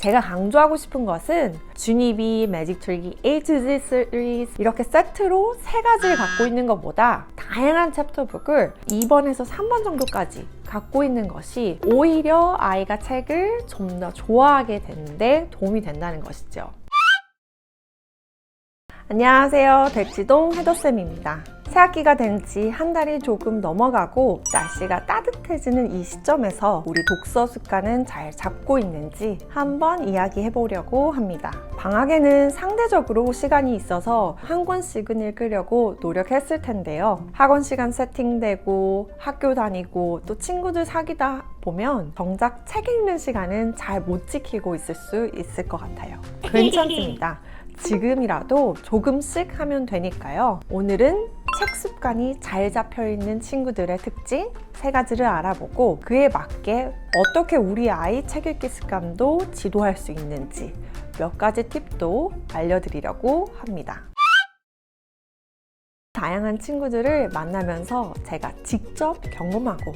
제가 강조하고 싶은 것은 주니비, 매직 트릭이 A to Z 시리즈 이렇게 세트로 세 가지를 갖고 있는 것보다 다양한 챕터북을 2번에서 3번 정도까지 갖고 있는 것이 오히려 아이가 책을 좀 더 좋아하게 되는데 도움이 된다는 것이죠. 안녕하세요. 대치동 해더쌤입니다. 새학기가 된 지 한 달이 조금 넘어가고 날씨가 따뜻해지는 이 시점에서 우리 독서 습관은 잘 잡고 있는지 한번 이야기해 보려고 합니다. 방학에는 상대적으로 시간이 있어서 한 권씩은 읽으려고 노력했을 텐데요. 학원 시간 세팅되고 학교 다니고 또 친구들 사귀다 보면 정작 책 읽는 시간은 잘 못 지키고 있을 수 있을 것 같아요. 괜찮습니다. 지금이라도 조금씩 하면 되니까요. 오늘은 책 습관이 잘 잡혀 있는 친구들의 특징 세 가지를 알아보고 그에 맞게 어떻게 우리 아이 책 읽기 습관도 지도할 수 있는지 몇 가지 팁도 알려드리려고 합니다. 다양한 친구들을 만나면서 제가 직접 경험하고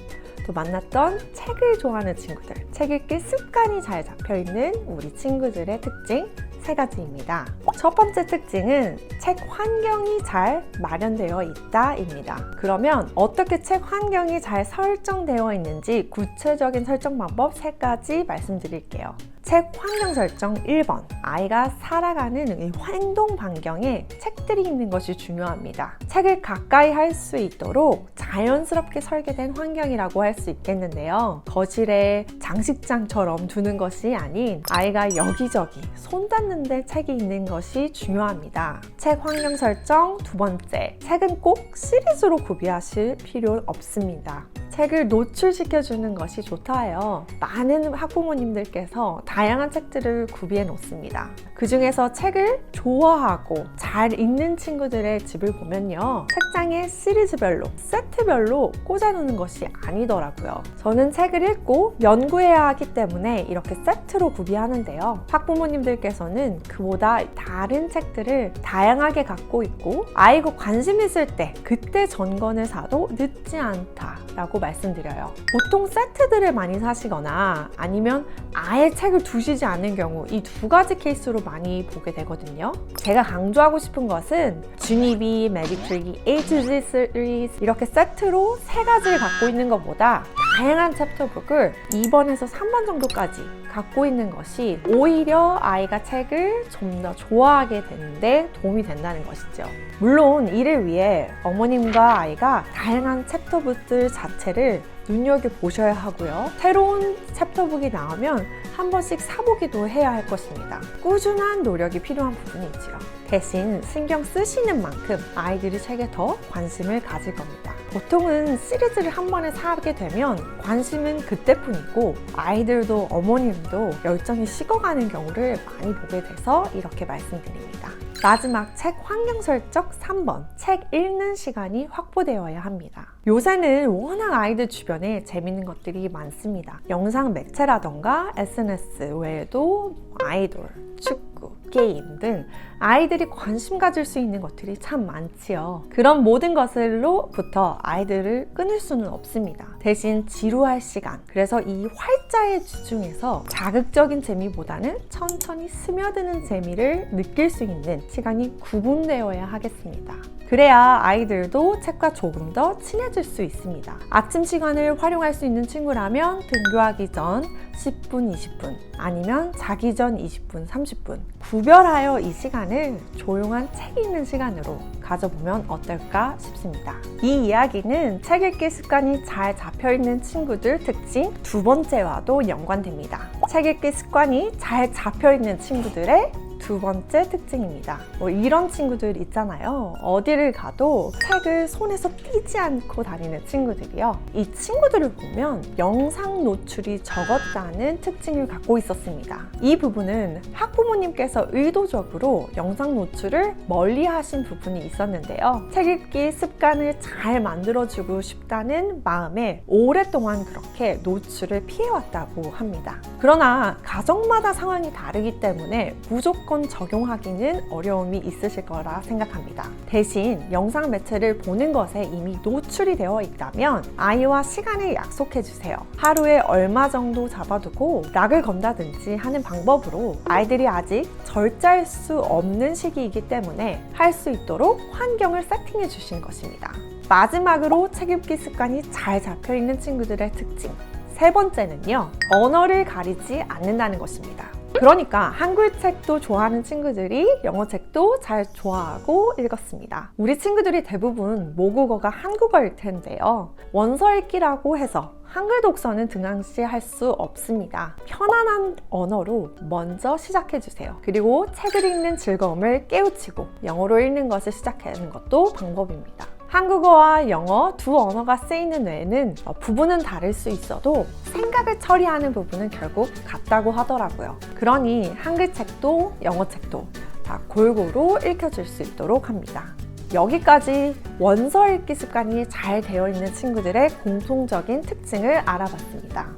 또 만났던 책을 좋아하는 친구들, 책 읽기 습관이 잘 잡혀 있는 우리 친구들의 특징 세 가지입니다. 첫 번째 특징은 책 환경이 잘 마련되어 있다입니다. 그러면 어떻게 책 환경이 잘 설정되어 있는지 구체적인 설정 방법 세 가지 말씀드릴게요. 책 환경 설정 1번. 아이가 살아가는 이 행동 반경에 책들이 있는 것이 중요합니다. 책을 가까이 할 수 있도록 자연스럽게 설계된 환경이라고 할 수 있겠는데요. 거실에 장식장처럼 두는 것이 아닌 아이가 여기저기 손 닿는데 책이 있는 것이 중요합니다. 책 환경 설정 두 번째. 책은 꼭 시리즈로 구비하실 필요 없습니다. 책을 노출시켜주는 것이 좋다해요. 많은 학부모님들께서 다양한 책들을 구비해 놓습니다. 그 중에서 책을 좋아하고 잘 읽는 친구들의 집을 보면요. 책장에 시리즈별로, 세트별로 꽂아놓는 것이 아니더라고요. 저는 책을 읽고 연구해야 하기 때문에 이렇게 세트로 구비하는데요. 학부모님들께서는 그보다 다른 책들을 다양하게 갖고 있고 아이고 관심 있을 때 그때 전권을 사도 늦지 않다라고 말씀드려요. 보통 세트들을 많이 사시거나 아니면 아예 책을 두시지 않는 경우 이 두 가지 케이스로 많이 보게 되거든요. 제가 강조하고 싶은 것은 주니비, 매직트릭이 A to Z 시리즈 이렇게 세트로 세 가지를 갖고 있는 것보다 다양한 챕터북을 2번에서 3번 정도까지 갖고 있는 것이 오히려 아이가 책을 좀 더 좋아하게 되는데 도움이 된다는 것이죠. 물론 이를 위해 어머님과 아이가 다양한 챕터북들 자체를 눈여겨보셔야 하고요. 새로운 챕터북이 나오면 한 번씩 사보기도 해야 할 것입니다. 꾸준한 노력이 필요한 부분이 있지요. 대신 신경 쓰시는 만큼 아이들이 책에 더 관심을 가질 겁니다. 보통은 시리즈를 한 번에 사게 되면 관심은 그때뿐이고 아이들도 어머님도 열정이 식어가는 경우를 많이 보게 돼서 이렇게 말씀드립니다. 마지막 책 환경 설정 3번. 책 읽는 시간이 확보되어야 합니다. 요새는 워낙 아이들 주변에 재밌는 것들이 많습니다. 영상 매체라던가 SNS 외에도 아이돌, 축구, 게임 등 아이들이 관심 가질 수 있는 것들이 참 많지요. 그런 모든 것으로부터 아이들을 끊을 수는 없습니다. 대신 지루할 시간. 그래서 이 활자의 주중에서 자극적인 재미보다는 천천히 스며드는 재미를 느낄 수 있는 시간이 구분되어야 하겠습니다. 그래야 아이들도 책과 조금 더 친해질 수 있습니다. 아침 시간을 활용할 수 있는 친구라면 등교하기 전 10분, 20분 아니면 자기 전 20분, 30분 구별하여 이 시간을 조용한 책 읽는 시간으로 가져보면 어떨까 싶습니다. 이 이야기는 책 읽기 습관이 잘 잡혀 있는 친구들 특징 두 번째와도 연관됩니다. 책 읽기 습관이 잘 잡혀 있는 친구들의 두 번째 특징입니다. 뭐 이런 친구들 있잖아요. 어디를 가도 책을 손에서 띄지 않고 다니는 친구들이요. 이 친구들을 보면 영상 노출이 적었다는 특징을 갖고 있었습니다. 이 부분은 학부모님께서 의도적으로 영상 노출을 멀리 하신 부분이 있었는데요. 책 읽기 습관을 잘 만들어주고 싶다는 마음에 오랫동안 그렇게 노출을 피해왔다고 합니다. 그러나 가정마다 상황이 다르기 때문에 무조건 무조건 적용하기는 어려움이 있으실 거라 생각합니다. 대신 영상 매체를 보는 것에 이미 노출이 되어 있다면 아이와 시간을 약속해 주세요. 하루에 얼마 정도 잡아두고 락을 건다든지 하는 방법으로 아이들이 아직 절제할 수 없는 시기이기 때문에 할 수 있도록 환경을 세팅해 주신 것입니다. 마지막으로 책 읽기 습관이 잘 잡혀 있는 친구들의 특징. 세 번째는요, 언어를 가리지 않는다는 것입니다. 그러니까 한글 책도 좋아하는 친구들이 영어 책도 잘 좋아하고 읽었습니다. 우리 친구들이 대부분 모국어가 한국어일 텐데요. 원서 읽기라고 해서 한글 독서는 등한시 할 수 없습니다. 편안한 언어로 먼저 시작해 주세요. 그리고 책을 읽는 즐거움을 깨우치고 영어로 읽는 것을 시작하는 것도 방법입니다. 한국어와 영어 두 언어가 쓰이는 외에는 어, 부분은 다를 수 있어도 생각을 처리하는 부분은 결국 같다고 하더라고요. 그러니 한글 책도 영어 책도 다 골고루 읽혀줄 수 있도록 합니다. 여기까지 원서 읽기 습관이 잘 되어 있는 친구들의 공통적인 특징을 알아봤습니다.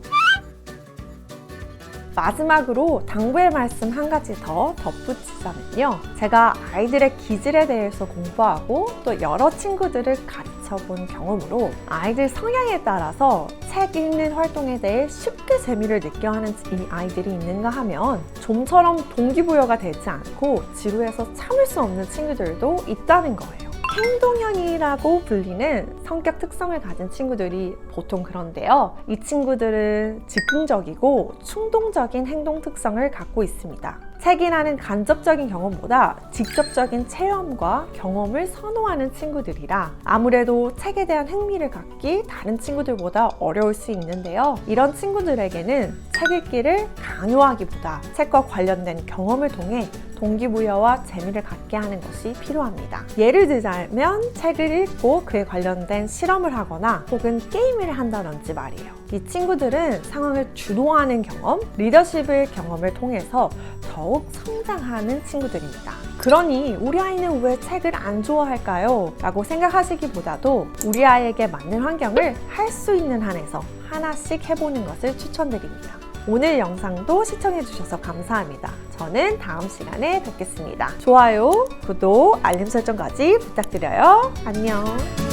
마지막으로 당부의 말씀 한 가지 더 덧붙이자면요. 제가 아이들의 기질에 대해서 공부하고 또 여러 친구들을 가르쳐 본 경험으로 아이들 성향에 따라서 책 읽는 활동에 대해 쉽게 재미를 느껴 하는 이 아이들이 있는가 하면 좀처럼 동기부여가 되지 않고 지루해서 참을 수 없는 친구들도 있다는 거예요. 행동형이라고 불리는 성격 특성을 가진 친구들이 보통 그런데요. 이 친구들은 즉흥적이고 충동적인 행동 특성을 갖고 있습니다. 책이라는 간접적인 경험보다 직접적인 체험과 경험을 선호하는 친구들이라 아무래도 책에 대한 흥미를 갖기 다른 친구들보다 어려울 수 있는데요. 이런 친구들에게는 책 읽기를 강요하기보다 책과 관련된 경험을 통해 동기부여와 재미를 갖게 하는 것이 필요합니다. 예를 들자면 책을 읽고 그에 관련된 실험을 하거나 혹은 게임을 한다든지 말이에요. 이 친구들은 상황을 주도하는 경험, 리더십을 경험을 통해서 더욱 성장하는 친구들입니다. 그러니 우리 아이는 왜 책을 안 좋아할까요? 라고 생각하시기보다도 우리 아이에게 맞는 환경을 할 수 있는 한에서 하나씩 해보는 것을 추천드립니다. 오늘 영상도 시청해주셔서 감사합니다. 저는 다음 시간에 뵙겠습니다. 좋아요, 구독, 알림 설정까지 부탁드려요. 안녕.